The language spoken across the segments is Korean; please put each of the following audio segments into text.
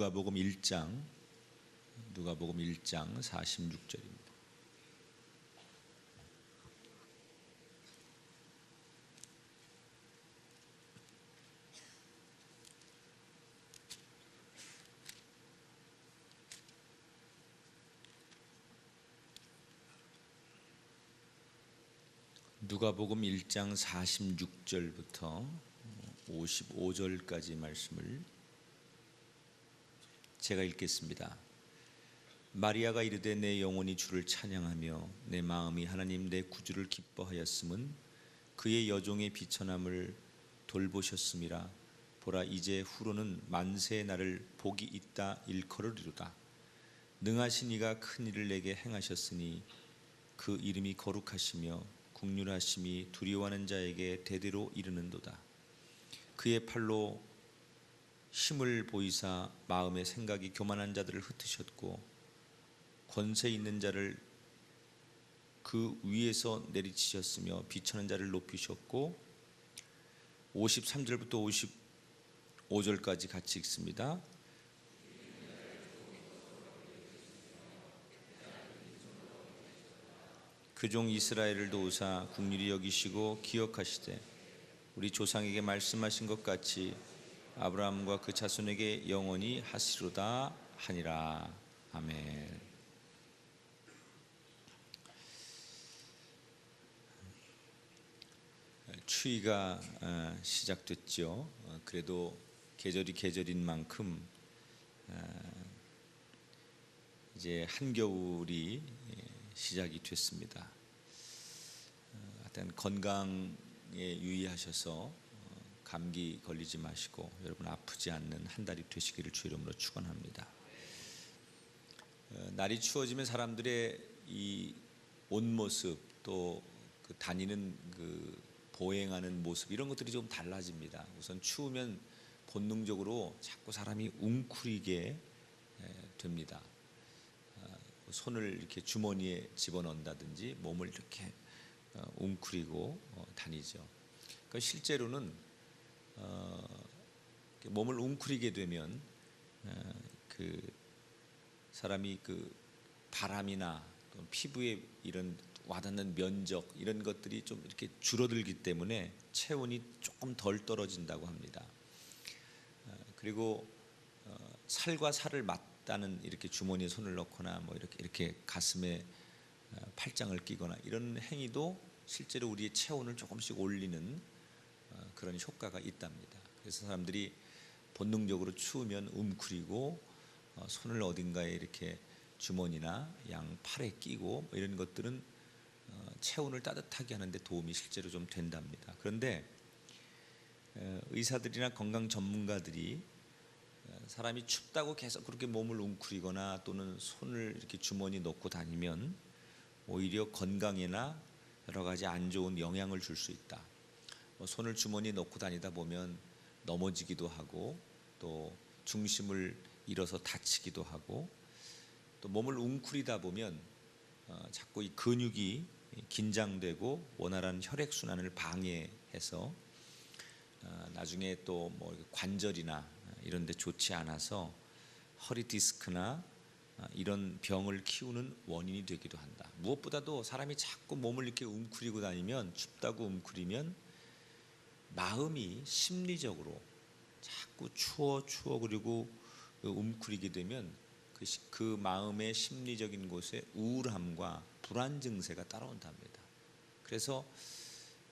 누가복음 1장 누가복음 1장 46절입니다. 누가복음 1장 46절부터 55절까지 말씀을 제가 읽겠습니다. 마리아가 이르되 내 영혼이 주를 찬양하며 내 마음이 하나님 내 구주를 기뻐하였음은 그의 여종의 비천함을 돌보셨음이라. 보라 이제 후로는 만세의 날을 복이 있다 일컬으리로다. 능하신 이가 큰 일을 내게 행하셨으니 그 이름이 거룩하시며 국률하심이 두려워하는 자에게 대대로 이르는도다. 그의 팔로 힘을 보이사 마음의 생각이 교만한 자들을 흩으셨고 권세 있는 자를 그 위에서 내리치셨으며 비천한 자를 높이셨고 53절부터 55절까지 같이 읽습니다. 그 종 이스라엘을 도우사 국률이 여기시고 기억하시되 우리 조상에게 말씀하신 것 같이 아브라함과 그 자손에게 영원히 하시로다 하니라 아멘. 추위가 어, 시작됐죠. 어, 그래도 계절이 계절인 만큼 어, 이제 한겨울이 예, 시작이 됐습니다. 하여튼 건강에 유의하셔서 감기 걸리지 마시고 여러분 아프지 않는 한 달이 되시기를 주 이름으로 축원합니다. 날이 추워지면 사람들의 이옷 모습 또 그 다니는 그 보행하는 모습 이런 것들이 좀 달라집니다. 우선 추우면 본능적으로 자꾸 사람이 웅크리게 됩니다. 아, 손을 이렇게 주머니에 집어넣는다든지 몸을 이렇게 어, 웅크리고 어, 다니죠. 그러니까 실제로는 어, 몸을 웅크리게 되면 그 사람이 그 바람이나 피부에 이런 와닿는 면적 이런 것들이 좀 이렇게 줄어들기 때문에 체온이 조금 덜 떨어진다고 합니다. 그리고 살과 살을 맞다는 이렇게 주머니에 손을 넣거나 뭐 이렇게 이렇게 가슴에 팔짱을 끼거나 이런 행위도 실제로 우리의 체온을 조금씩 올리는 그런 효과가 있답니다. 그래서 사람들이 본능적으로 추우면 웅크리고 어, 손을 어딘가에 이렇게 주머니나 양 팔에 끼고 뭐 이런 것들은 어, 체온을 따뜻하게 하는데 도움이 실제로 좀 된답니다. 그런데 의사들이나 건강 전문가들이 어, 사람이 춥다고 계속 그렇게 몸을 웅크리거나 또는 손을 이렇게 주머니 넣고 다니면 오히려 건강에나 여러 가지 안 좋은 영향을 줄 수 있다. 뭐 손을 주머니에 넣고 다니다 보면 넘어지기도 하고 또 중심을 잃어서 다치기도 하고 또 몸을 웅크리다 보면 어, 자꾸 이 근육이 긴장되고 원활한 혈액 순환을 방해해서 어, 나중에 또 뭐 관절이나 이런 데 좋지 않아서 허리 디스크나 어, 이런 병을 키우는 원인이 되기도 한다. 무엇보다도 사람이 자꾸 몸을 이렇게 웅크리고 다니면 춥다고 웅크리면 마음이 심리적으로 자꾸 추워 추워 그리고 웅크리게 되면 그, 그 마음의 심리적인 곳에 우울함과 불안 증세가 따라온답니다. 그래서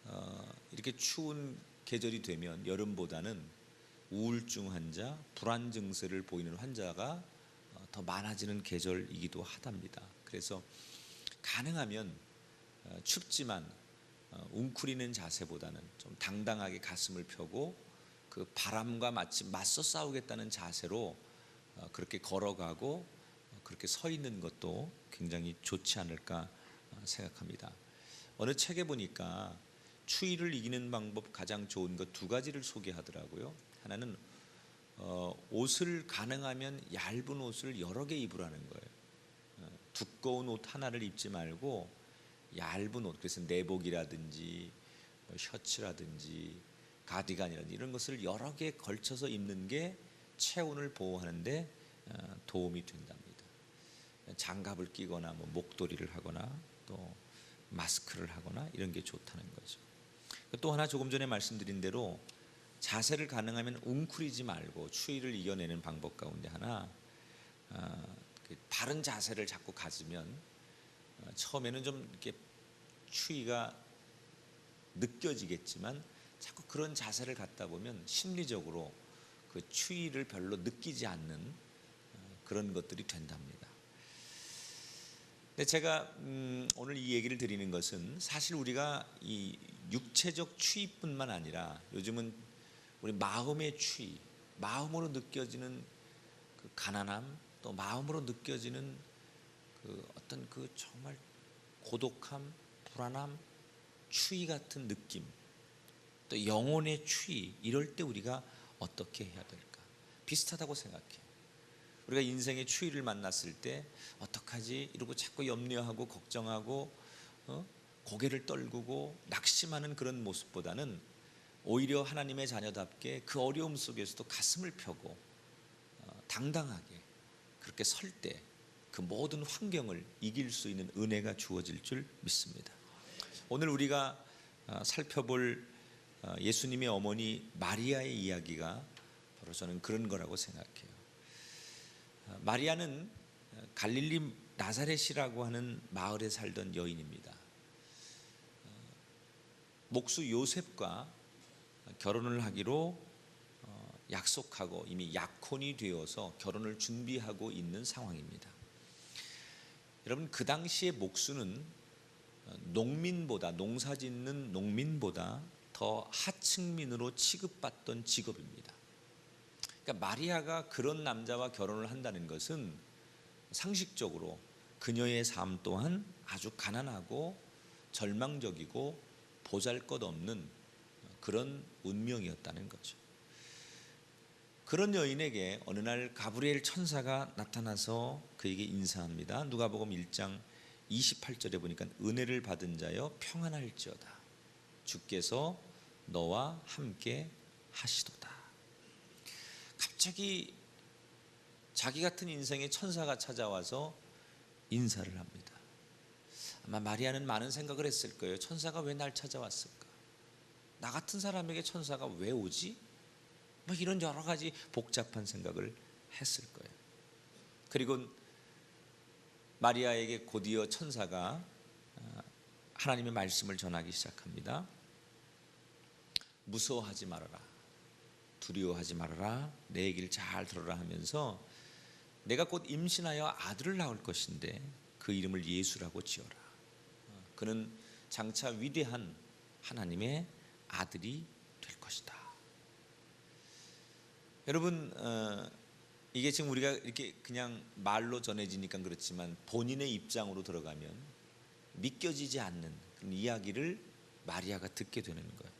어, 이렇게 추운 계절이 되면 여름보다는 우울증 환자, 불안 증세를 보이는 환자가 어, 더 많아지는 계절이기도 하답니다. 그래서 가능하면 어, 춥지만 어, 웅크리는 자세보다는 좀 당당하게 가슴을 펴고 그 바람과 마치 맞서 싸우겠다는 자세로 어, 그렇게 걸어가고 어, 그렇게 서 있는 것도 굉장히 좋지 않을까 어, 생각합니다. 어느 책에 보니까 추위를 이기는 방법 가장 좋은 것 두 가지를 소개하더라고요. 하나는 어, 옷을 가능하면 얇은 옷을 여러 개 입으라는 거예요. 어, 두꺼운 옷 하나를 입지 말고 얇은 옷, 그래서 내복이라든지 뭐 셔츠라든지 가디건이라든지 이런 것을 여러 개 걸쳐서 입는 게 체온을 보호하는데 어, 도움이 된답니다. 장갑을 끼거나 뭐 목도리를 하거나 또 마스크를 하거나 이런 게 좋다는 거죠. 또 하나 조금 전에 말씀드린 대로 자세를 가능하면 웅크리지 말고 추위를 이겨내는 방법 가운데 하나 어, 그 바른 자세를 자꾸 가지면 어, 처음에는 좀 이렇게 추위가 느껴지겠지만 자꾸 그런 자세를 갖다 보면 심리적으로 그 추위를 별로 느끼지 않는 어, 그런 것들이 된답니다. 근데 제가 음, 오늘 이 얘기를 드리는 것은 사실 우리가 이 육체적 추위뿐만 아니라 요즘은 우리 마음의 추위, 마음으로 느껴지는 그 가난함, 또 마음으로 느껴지는 그 어떤 그 정말 고독함, 불안함, 추위 같은 느낌, 또 영혼의 추위 이럴 때 우리가 어떻게 해야 될까? 비슷하다고 생각해요. 우리가 인생의 추위를 만났을 때 어떡하지? 이러고 자꾸 염려하고 걱정하고 어? 고개를 떨구고 낙심하는 그런 모습보다는 오히려 하나님의 자녀답게 그 어려움 속에서도 가슴을 펴고 어, 당당하게 그렇게 설 때 그 모든 환경을 이길 수 있는 은혜가 주어질 줄 믿습니다. 오늘 우리가 어, 살펴볼 어, 예수님의 어머니 마리아의 이야기가 바로 저는 그런 거라고 생각해요. 어, 마리아는 갈릴리 나사렛이라고 하는 마을에 살던 여인입니다. 어, 목수 요셉과 결혼을 하기로 어, 약속하고 이미 약혼이 되어서 결혼을 준비하고 있는 상황입니다. 여러분 그 당시의 목수는 어, 농민보다 농사 짓는 농민보다 더 하층민으로 취급받던 직업입니다. 그러니까 마리아가 그런 남자와 결혼을 한다는 것은 상식적으로 그녀의 삶 또한 아주 가난하고 절망적이고 보잘것없는 그런 운명이었다는 거죠. 그런 여인에게 어느 날 가브리엘 천사가 나타나서 그에게 인사합니다. 누가복음 1장 28절에 보니까 은혜를 받은 자여 평안할지어다. 주께서 너와 함께 하시도다. 갑자기 자기 같은 인생의 천사가 찾아와서 인사를 합니다. 아마 마리아는 많은 생각을 했을 거예요. 천사가 왜 날 찾아왔을까? 나 같은 사람에게 천사가 왜 오지? 뭐 이런 여러 가지 복잡한 생각을 했을 거예요. 그리고 마리아에게 곧이어 천사가 어, 하나님의 말씀을 전하기 시작합니다. 무서워하지 말아라. 두려워하지 말아라. 내 얘기를 잘 들어라 하면서 내가 곧 임신하여 아들을 낳을 것인데 그 이름을 예수라고 지어라. 어, 그는 장차 위대한 하나님의 아들이 될 것이다. 여러분 어, 이게 지금 우리가 이렇게 그냥 말로 전해지니까 그렇지만 본인의 입장으로 들어가면 믿겨지지 않는 그런 이야기를 마리아가 듣게 되는 거예요.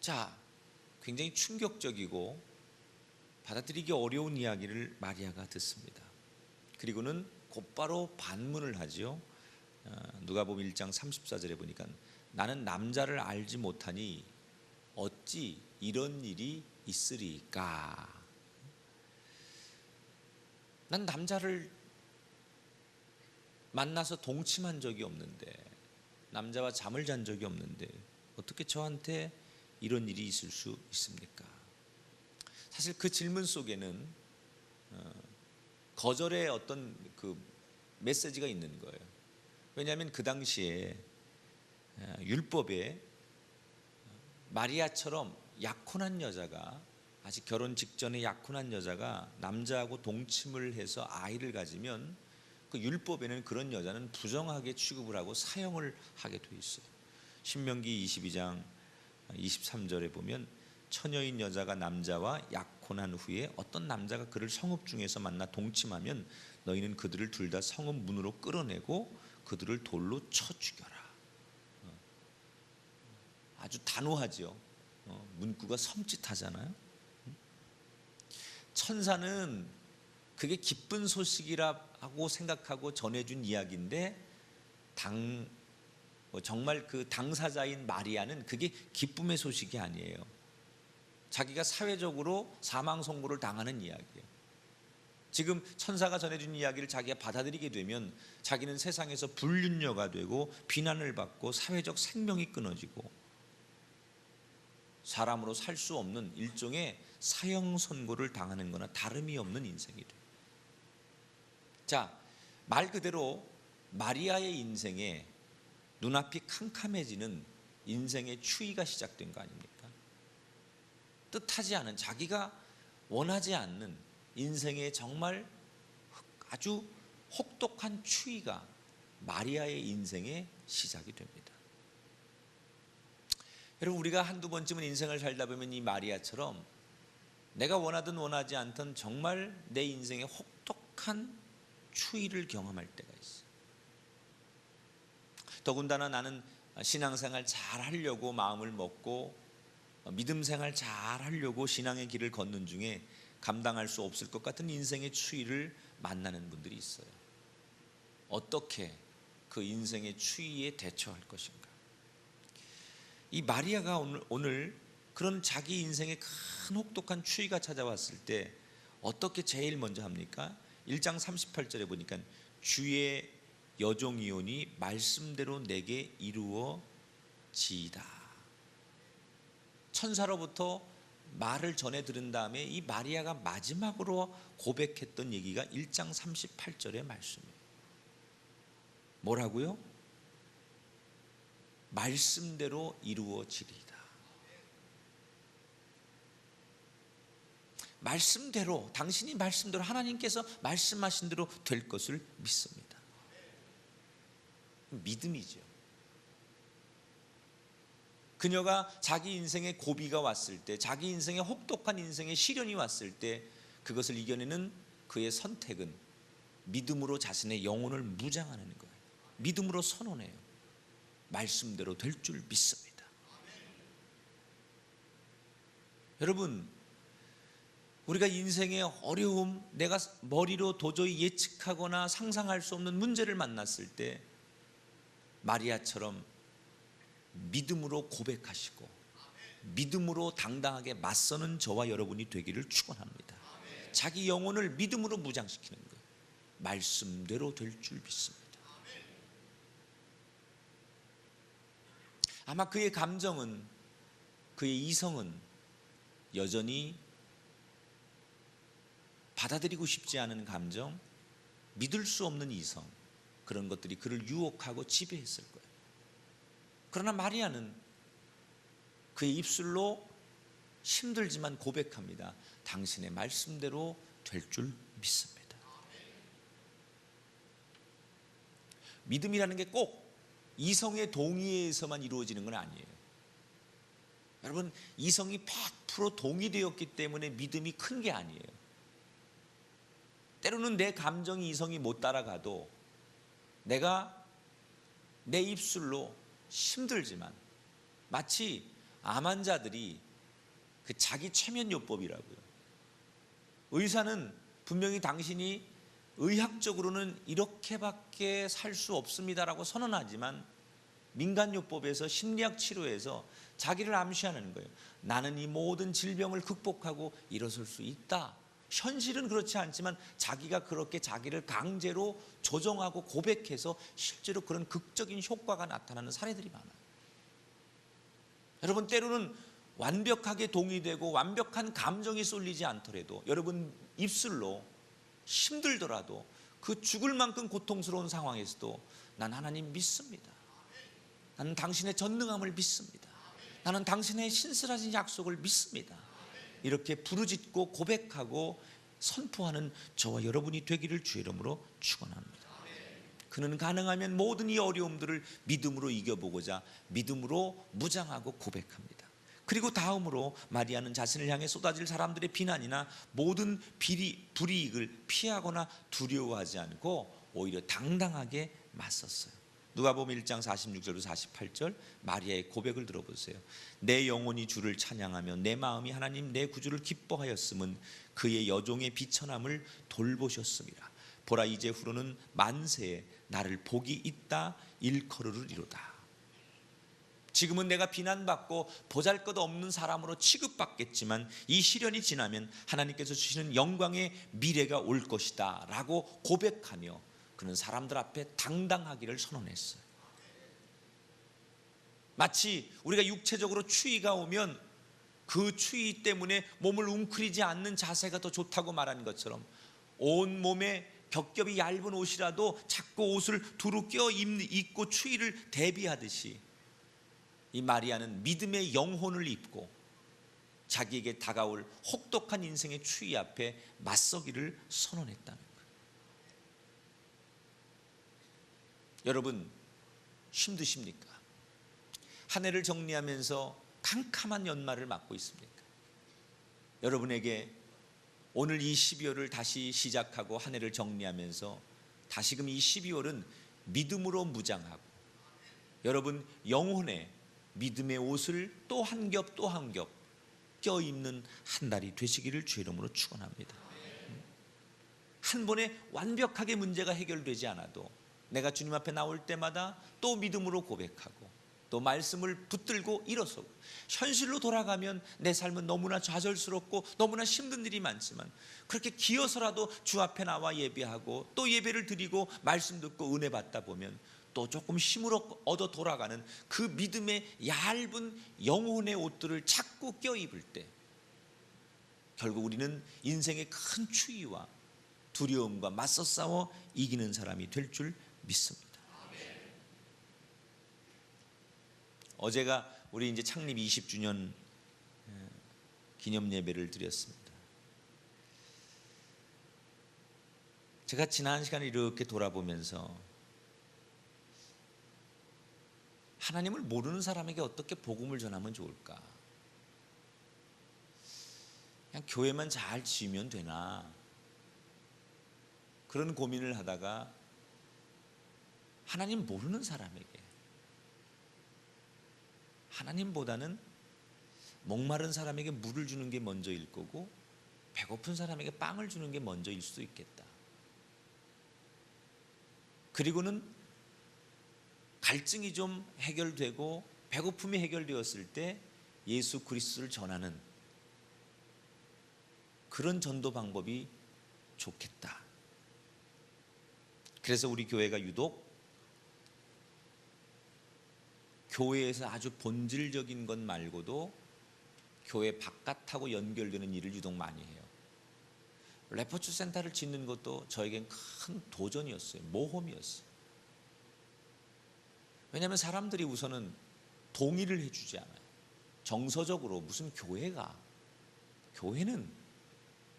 자, 굉장히 충격적이고 받아들이기 어려운 이야기를 마리아가 듣습니다. 그리고는 곧바로 반문을 하죠. 어, 누가복음 1장 34절에 보니까 나는 남자를 알지 못하니 어찌 이런 일이 있으리까? 난 남자를 만나서 동침한 적이 없는데 남자와 잠을 잔 적이 없는데 어떻게 저한테 이런 일이 있을 수 있습니까? 사실 그 질문 속에는 어, 거절의 어떤 그 메시지가 있는 거예요. 왜냐하면 그 당시에 어, 율법에 마리아처럼 약혼한 여자가 아직 결혼 직전에 약혼한 여자가 남자하고 동침을 해서 아이를 가지면 그 율법에는 그런 여자는 부정하게 취급을 하고 사형을 하게 돼 있어요. 신명기 22장 23절에 보면 처녀인 여자가 남자와 약혼한 후에 어떤 남자가 그를 성읍 중에서 만나 동침하면 너희는 그들을 둘 다 성읍 문으로 끌어내고 그들을 돌로 쳐 죽여라. 어. 아주 단호하죠. 어, 문구가 섬찟하잖아요. 천사는 그게 기쁜 소식이라고 생각하고 전해준 이야기인데 당뭐 정말 그 당사자인 마리아는 그게 기쁨의 소식이 아니에요. 자기가 사회적으로 사망 선고를 당하는 이야기예요. 지금 천사가 전해준 이야기를 자기가 받아들이게 되면 자기는 세상에서 불륜녀가 되고 비난을 받고 사회적 생명이 끊어지고 사람으로 살 수 없는 일종의 사형 선고를 당하는 거나 다름이 없는 인생이 돼요. 자, 말 그대로 마리아의 인생에 눈앞이 캄캄해지는 인생의 추위가 시작된 거 아닙니까? 뜻하지 않은 자기가 원하지 않는 인생의 정말 아주 혹독한 추위가 마리아의 인생의 시작이 됩니다. 여러분 우리가 한두 번쯤은 인생을 살다 보면 이 마리아처럼 내가 원하든 원하지 않든 정말 내 인생의 혹독한 추위를 경험할 때가 있어요. 더군다나 나는 신앙생활 잘 하려고 마음을 먹고 믿음 생활 잘 하려고 신앙의 길을 걷는 중에 감당할 수 없을 것 같은 인생의 추위를 만나는 분들이 있어요. 어떻게 그 인생의 추위에 대처할 것인가? 이 마리아가 오늘, 오늘 그런 자기 인생에 큰 혹독한 추위가 찾아왔을 때 어떻게 제일 먼저 합니까? 1장 38절에 보니까 주의 여종이오니 말씀대로 내게 이루어지이다. 천사로부터 말을 전해 들은 다음에 이 마리아가 마지막으로 고백했던 얘기가 1장 38절의 말씀이에요. 뭐라고요? 말씀대로 이루어지리이다. 말씀대로 당신이 말씀대로 하나님께서 말씀하신 대로 될 것을 믿습니다. 믿음이죠. 그녀가 자기 인생의 고비가 왔을 때, 자기 인생의 혹독한 인생의 시련이 왔을 때 그것을 이겨내는 그의 선택은 믿음으로 자신의 영혼을 무장하는 거예요. 믿음으로 선언해요. 말씀대로 될 줄 믿습니다. 여러분, 우리가 인생의 어려움, 내가 머리로 도저히 예측하거나 상상할 수 없는 문제를 만났을 때 마리아처럼 믿음으로 고백하시고 믿음으로 당당하게 맞서는 저와 여러분이 되기를 축원합니다. 자기 영혼을 믿음으로 무장시키는 것. 말씀대로 될 줄 믿습니다. 아마 그의 감정은 그의 이성은 여전히 받아들이고 싶지 않은 감정, 믿을 수 없는 이성 그런 것들이 그를 유혹하고 지배했을 거예요. 그러나 마리아는 그의 입술로 힘들지만 고백합니다. 당신의 말씀대로 될 줄 믿습니다. 믿음이라는 게 꼭 이성의 동의에서만 이루어지는 건 아니에요. 여러분, 이성이 100% 동의되었기 때문에 믿음이 큰 게 아니에요. 때로는 내 감정이 이성이 못 따라가도 내가 내 입술로 힘들지만 마치 암 환자들이 그 자기 최면요법이라고요. 의사는 분명히 당신이 의학적으로는 이렇게밖에 살 수 없습니다라고 선언하지만 민간요법에서 심리학 치료에서 자기를 암시하는 거예요. 나는 이 모든 질병을 극복하고 일어설 수 있다. 현실은 그렇지 않지만 자기가 그렇게 자기를 강제로 조정하고 고백해서 실제로 그런 극적인 효과가 나타나는 사례들이 많아요. 여러분 때로는 완벽하게 동의되고 완벽한 감정이 쏠리지 않더라도 여러분 입술로 힘들더라도 그 죽을 만큼 고통스러운 상황에서도 난 하나님 믿습니다. 나는 당신의 전능함을 믿습니다. 나는 당신의 신실하신 약속을 믿습니다. 이렇게 부르짖고 고백하고 선포하는 저와 여러분이 되기를 주의 이름으로 축원합니다. 그는 가능하면 모든 이 어려움들을 믿음으로 이겨보고자 믿음으로 무장하고 고백합니다. 그리고 다음으로 마리아는 자신을 향해 쏟아질 사람들의 비난이나 모든 비리, 불이익을 피하거나 두려워하지 않고 오히려 당당하게 맞섰어요. 누가복음 1장 46절부터 48절 마리아의 고백을 들어보세요. 내 영혼이 주를 찬양하며 내 마음이 하나님 내 구주를 기뻐하였음은 그의 여종의 비천함을 돌보셨습니다. 보라 이제 후로는 만세에 나를 복이 있다 일컬으리로다. 지금은 내가 비난받고 보잘 것 없는 사람으로 취급받겠지만 이 시련이 지나면 하나님께서 주시는 영광의 미래가 올 것이다 라고 고백하며 그는 사람들 앞에 당당하기를 선언했어요. 마치 우리가 육체적으로 추위가 오면 그 추위 때문에 몸을 웅크리지 않는 자세가 더 좋다고 말한 것처럼 온 몸에 겹겹이 얇은 옷이라도 자꾸 옷을 두루 껴 입고 추위를 대비하듯이 이 마리아는 믿음의 영혼을 입고 자기에게 다가올 혹독한 인생의 추위 앞에 맞서기를 선언했다는 거예요. 여러분 힘드십니까? 한 해를 정리하면서 캄캄한 연말을 맞고 있습니까? 여러분에게 오늘 이 12월을 다시 시작하고 한 해를 정리하면서 다시금 이 12월은 믿음으로 무장하고 여러분 영혼의 믿음의 옷을 또 한 겹 또 한 겹 껴입는 한 달이 되시기를 주 이름으로 축원합니다. 한 번에 완벽하게 문제가 해결되지 않아도 내가 주님 앞에 나올 때마다 또 믿음으로 고백하고 또 말씀을 붙들고 일어서고 현실로 돌아가면 내 삶은 너무나 좌절스럽고 너무나 힘든 일이 많지만 그렇게 기어서라도 주 앞에 나와 예배하고 또 예배를 드리고 말씀 듣고 은혜 받다 보면 또 조금 힘을 얻어 돌아가는 그 믿음의 얇은 영혼의 옷들을 자꾸 껴입을 때 결국 우리는 인생의 큰 추위와 두려움과 맞서 싸워 이기는 사람이 될 줄 믿습니다. 어제가 우리 이제 창립 20주년 기념 예배를 드렸습니다. 제가 지난 시간을 이렇게 돌아보면서 하나님을 모르는 사람에게 어떻게 복음을 전하면 좋을까? 그냥 교회만 잘 지으면 되나? 그런 고민을 하다가 하나님 모르는 사람에게 하나님보다는 목마른 사람에게 물을 주는 게 먼저일 거고 배고픈 사람에게 빵을 주는 게 먼저일 수도 있겠다. 그리고는 갈증이 좀 해결되고 배고픔이 해결되었을 때 예수 그리스도를 전하는 그런 전도 방법이 좋겠다. 그래서 우리 교회가 유독 교회에서 아주 본질적인 것 말고도 교회 바깥하고 연결되는 일을 유독 많이 해요. 레포츠 센터를 짓는 것도 저에겐 큰 도전이었어요. 모험이었어요. 왜냐하면 사람들이 우선은 동의를 해주지 않아요. 정서적으로 무슨 교회가 교회는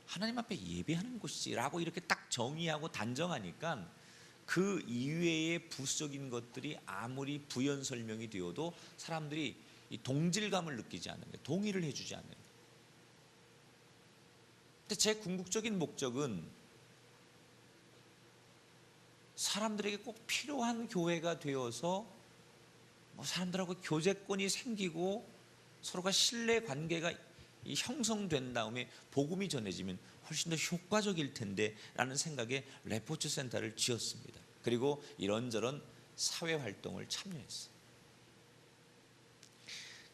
하나님 앞에 예배하는 곳이지라고 이렇게 딱 정의하고 단정하니까 그 이외의 부수적인 것들이 아무리 부연 설명이 되어도 사람들이 이 동질감을 느끼지 않는 거예요. 동의를 해주지 않는 거예요. 제 궁극적인 목적은 사람들에게 꼭 필요한 교회가 되어서 뭐 사람들하고 교제권이 생기고 서로가 신뢰 관계가 형성된 다음에 복음이 전해지면 훨씬 더 효과적일 텐데라는 생각에 레포츠 센터를 지었습니다. 그리고 이런저런 사회 활동을 참여했어요.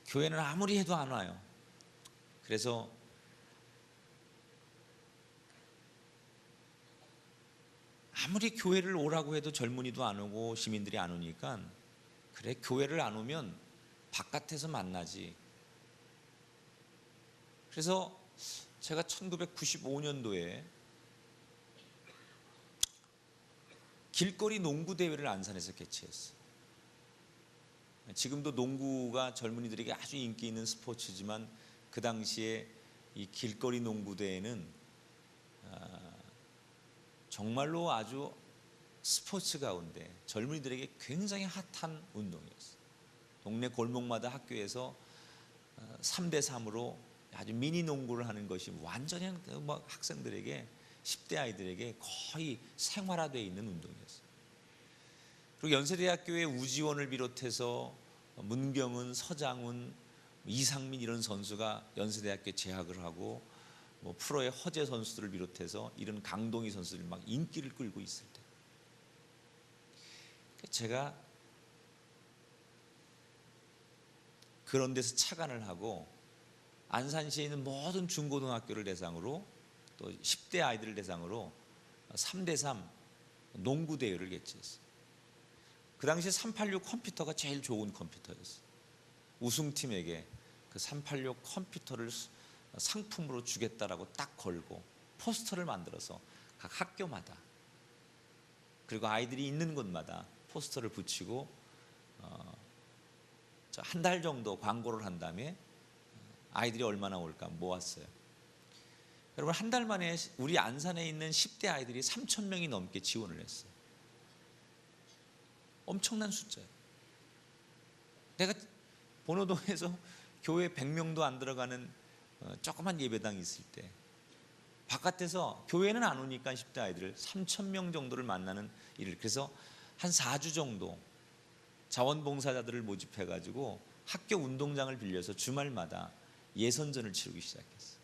교회는 아무리 해도 안 와요. 그래서 아무리 교회를 오라고 해도 젊은이도 안 오고 시민들이 안 오니까 그래 교회를 안 오면 바깥에서 만나지. 그래서 제가 1995년도에 길거리 농구 대회를 안산에서 개최했어요. 지금도 농구가 젊은이들에게 아주 인기 있는 스포츠지만 그 당시에 이 길거리 농구 대회는 아, 정말로 아주 스포츠 가운데 젊은이들에게 굉장히 핫한 운동이었어요. 동네 골목마다 학교에서 3대 3으로 아주 미니 농구를 하는 것이 완전히 뭐 학생들에게 10대 아이들에게 거의 생활화되어 있는 운동이었어요. 그리고 연세대학교의 우지원을 비롯해서 문경은, 서장훈, 이상민 이런 선수가 연세대학교에 재학을 하고 뭐 프로의 허재 선수들을 비롯해서 이런 강동희 선수들이 막 인기를 끌고 때 제가 그런 데서 차관을 하고 안산시에 있는 모든 중고등학교를 대상으로 또 10대 아이들을 대상으로 3대 3 농구 대회를 개최했어요. 그 당시 386 컴퓨터가 제일 좋은 컴퓨터였어요. 우승팀에게 그 386 컴퓨터를 상품으로 주겠다라고 딱 걸고 포스터를 만들어서 각 학교마다 그리고 아이들이 있는 곳마다 포스터를 붙이고 어, 한달 정도 광고를 한 다음에 아이들이 얼마나 올까 모았어요. 여러분 한 달 만에 우리 안산에 있는 10대 아이들이 3천 명이 넘게 지원을 했어요. 엄청난 숫자예요. 내가 번호동에서 교회 100명도 안 들어가는 어, 조그만 예배당이 있을 때 바깥에서 교회는 안 오니까 10대 아이들을 3천 명 정도를 만나는 일을 그래서 한 4주 정도 자원봉사자들을 모집해 가지고 학교 운동장을 빌려서 주말마다 예선전을 치르기 시작했어요.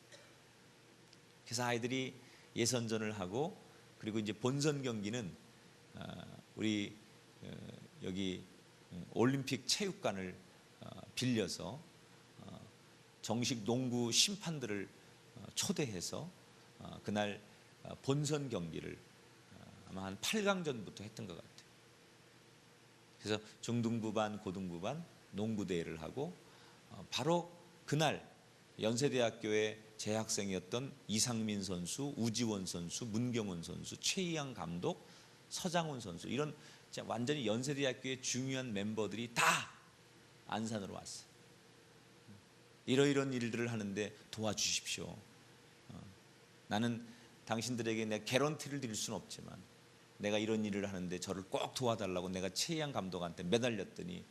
그래서 아이들이 예선전을 하고 그리고 이제 본선 경기는 어, 우리 어, 여기 올림픽 체육관을 어, 빌려서 정식 농구 심판들을 초대해서 그날 본선 경기를 아마 한 8강전부터 했던 것 같아요. 그래서 중등부반, 고등부반 농구 대회를 하고 바로 그날 연세대학교의 재학생이었던 이상민 선수, 우지원 선수, 문경원 선수, 최희양 감독, 서장훈 선수 이런 완전히 연세대학교의 중요한 멤버들이 다 안산으로 왔어요. 이러이런 일들을 하는데 도와주십시오. 어, 나는 당신들에게 내 개런티를 드릴 수는 없지만 내가 이런 일을 하는데 저를 꼭 도와달라고 내가 최희양 감독한테 매달렸더니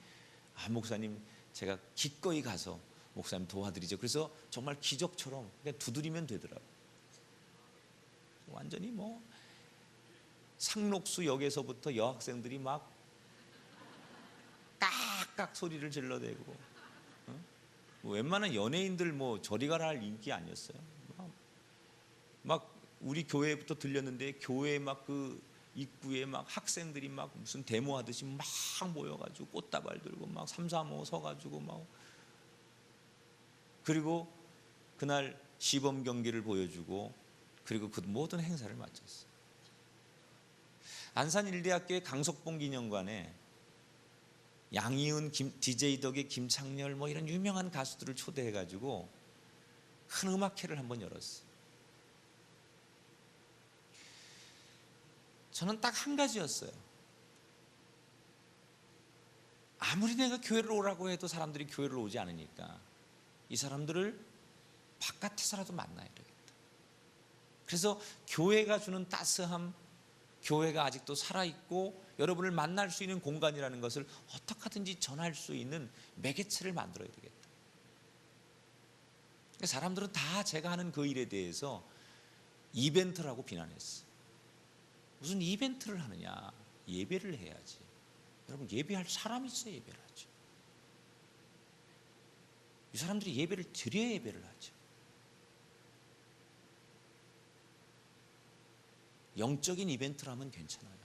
아 목사님 제가 기꺼이 가서 목사님 도와드리죠. 그래서 정말 기적처럼 그냥 두드리면 되더라고. 완전히 뭐 상록수 역에서부터 여학생들이 막 깍깍 소리를 질러대고 어? 뭐 웬만한 연예인들 뭐 저리 가라 할 인기 아니었어요. 막, 막 우리 교회부터 들렸는데 교회 막 그 입구에 막 학생들이 막 무슨 데모하듯이 막 모여가지고 꽃다발 들고 막 삼삼오 서가지고 막 그리고 그날 시범 경기를 보여주고 그리고 그 모든 행사를 마쳤어요. 안산일대학교의 강석봉 기념관에 양희은, 김, DJ 덕의 김창렬 뭐 이런 유명한 가수들을 초대해 가지고 큰 음악회를 한번 열었어요. 저는 딱 한 가지였어요. 아무리 내가 교회를 오라고 해도 사람들이 교회를 오지 않으니까 이 사람들을 바깥에서라도 만나야 되겠다. 그래서 교회가 주는 따스함, 교회가 아직도 살아있고 여러분을 만날 수 있는 공간이라는 것을 어떻게 하든지 전할 수 있는 매개체를 만들어야 되겠다. 사람들은 다 제가 하는 그 일에 대해서 이벤트라고 비난했어. 무슨 이벤트를 하느냐? 예배를 해야지. 여러분 예배할 사람이 있어야 예배를 하죠. 이 사람들이 예배를 드려야 예배를 하죠. 영적인 이벤트라면 괜찮아요.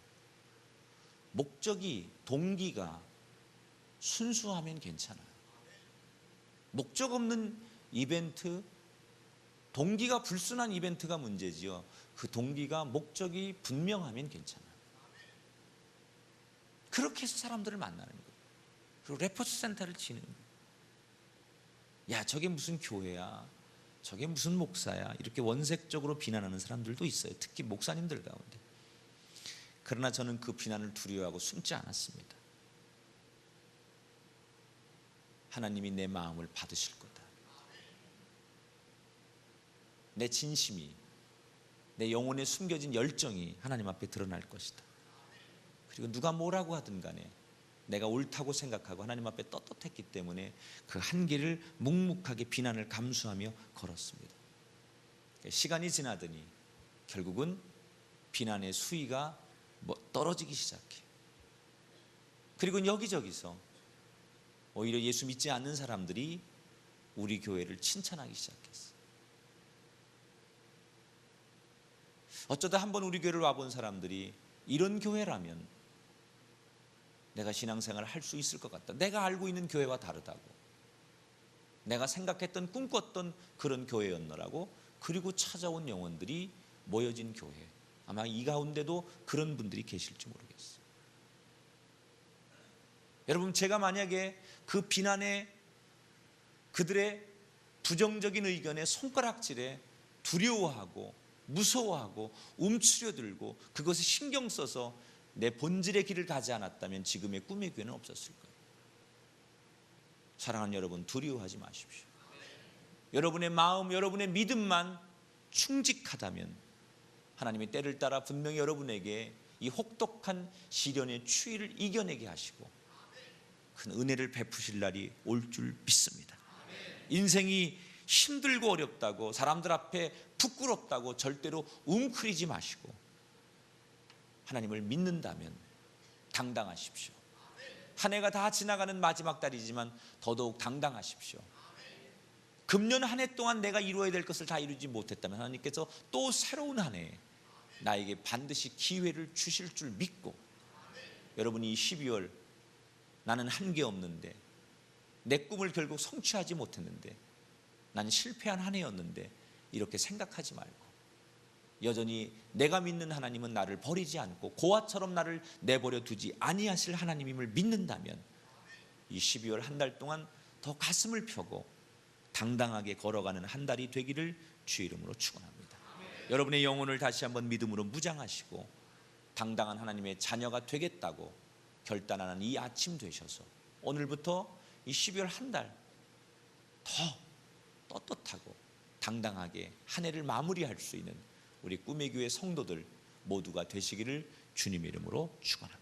목적이 동기가 순수하면 괜찮아요. 목적 없는 이벤트, 동기가 불순한 이벤트가 문제지요. 그 동기가 목적이 분명하면 괜찮아요. 그렇게 해서 사람들을 만나는 거예요. 그리고 레포트 센터를 치는 거예요. 야, 저게 무슨 교회야? 저게 무슨 목사야? 이렇게 원색적으로 비난하는 사람들도 있어요. 특히 목사님들 가운데. 그러나 저는 그 비난을 두려워하고 숨지 않았습니다. 하나님이 내 마음을 받으실 거다. 내 진심이, 내 영혼에 숨겨진 열정이 하나님 앞에 드러날 것이다. 그리고 누가 뭐라고 하든 간에 내가 옳다고 생각하고 하나님 앞에 떳떳했기 때문에 그 한계를 묵묵하게 비난을 감수하며 걸었습니다. 시간이 지나더니 결국은 비난의 수위가 뭐 떨어지기 시작해. 그리고 여기저기서 오히려 예수 믿지 않는 사람들이 우리 교회를 칭찬하기 시작했어. 어쩌다 한번 우리 교회를 와본 사람들이 이런 교회라면 내가 신앙생활을 할 수 있을 것 같다. 내가 알고 있는 교회와 다르다고. 내가 생각했던 꿈꿨던 그런 교회였노라고 그리고 찾아온 영혼들이 모여진 교회. 아마 이 가운데도 그런 분들이 계실지 모르겠어요. 여러분 제가 만약에 그 비난에 그들의 부정적인 의견에 손가락질에 두려워하고 무서워하고 움츠려 들고 그것에 신경 써서 내 본질의 길을 가지 않았다면 지금의 꿈의 교회는 없었을 거예요. 사랑하는 여러분 두려워하지 마십시오. 여러분의 마음, 여러분의 믿음만 충직하다면 하나님의 때를 따라 분명히 여러분에게 이 혹독한 시련의 추위를 이겨내게 하시고 큰 은혜를 베푸실 날이 올 줄 믿습니다. 인생이 힘들고 어렵다고 사람들 앞에 부끄럽다고 절대로 웅크리지 마시고 하나님을 믿는다면 당당하십시오. 한 해가 다 지나가는 마지막 달이지만 더더욱 당당하십시오. 금년 한 해 동안 내가 이루어야 될 것을 다 이루지 못했다면 하나님께서 또 새로운 한해 나에게 반드시 기회를 주실 줄 믿고 여러분이 12월 나는 한 게 없는데 내 꿈을 결국 성취하지 못했는데 나는 실패한 한 해였는데 이렇게 생각하지 말고 여전히 내가 믿는 하나님은 나를 버리지 않고 고아처럼 나를 내버려 두지 아니하실 하나님임을 믿는다면 이 12월 한 달 동안 더 가슴을 펴고 당당하게 걸어가는 한 달이 되기를 주의 이름으로 축원합니다. 여러분의 영혼을 다시 한번 믿음으로 무장하시고 당당한 하나님의 자녀가 되겠다고 결단하는 이 아침 되셔서 오늘부터 이 12월 한 달 더 떳떳하고 당당하게 한 해를 마무리할 수 있는 우리 꿈의 교회 성도들 모두가 되시기를 주님의 이름으로 축원합니다.